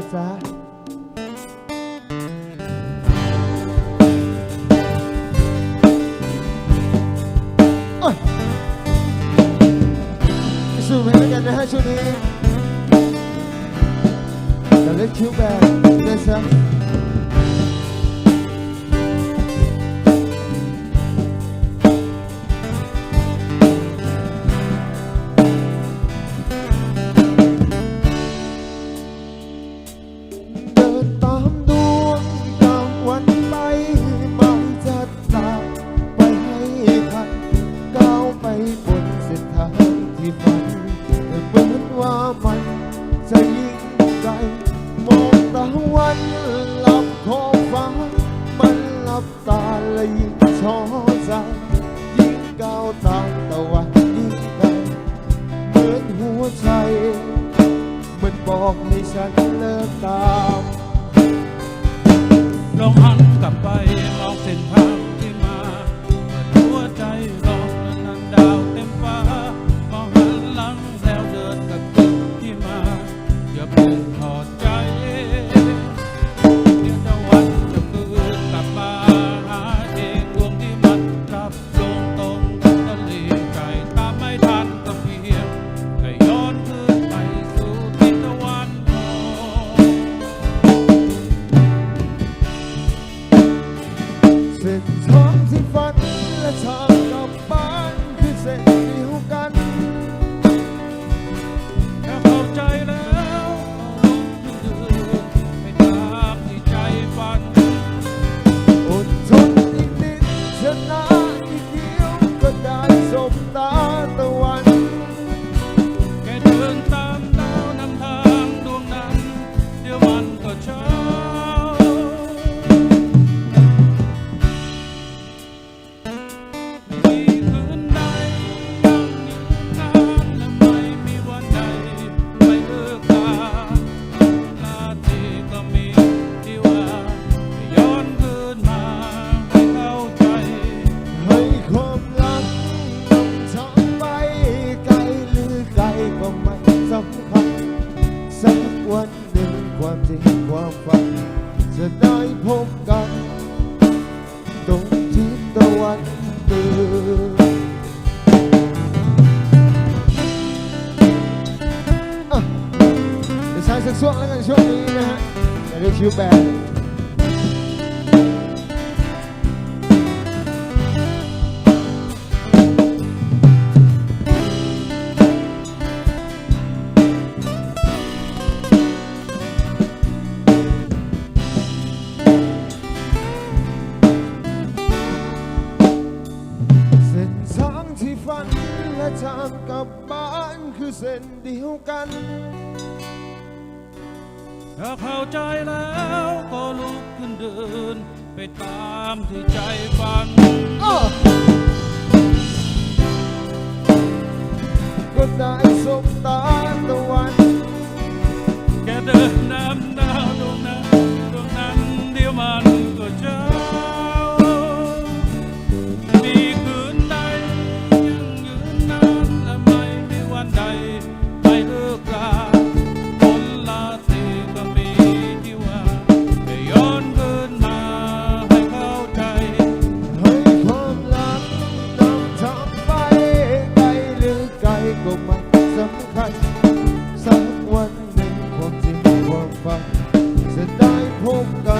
นะจ๊ะสู้ไปด้วยกันนะฮะช่วงนี้จะเล่นคิวแบบเด้ซางที่ฝันเหมือนว่ามันจะยิ่งไกลมองตะวันหลับขอบฟ้า มันหลับตาและยิ่งช้อใจยิ่งก้าวตามตะวันยิ่งไกลเหมือนหัวใจมันบอกให้ฉันเลิกตามลองหันกลับไปมองเส้นทาง เส้ จะได้พบกัน ตรงทิศตะวันตกอะเดี๋ยวใช้สักช่วงแล้วกันช่วงนี้นะฮะเรียวคิวแบน ฝันและทางกลับบ้านคือเส้นเดียวกัน ถ้าเข้าใจแล้วก็ลุกขึ้นเดิน ไปตามที่ใจฝันอ้อก็ได้สบตาตะวันแค่เดิน สักวันหนึ่งความจริงความฝันจะได้พบกัน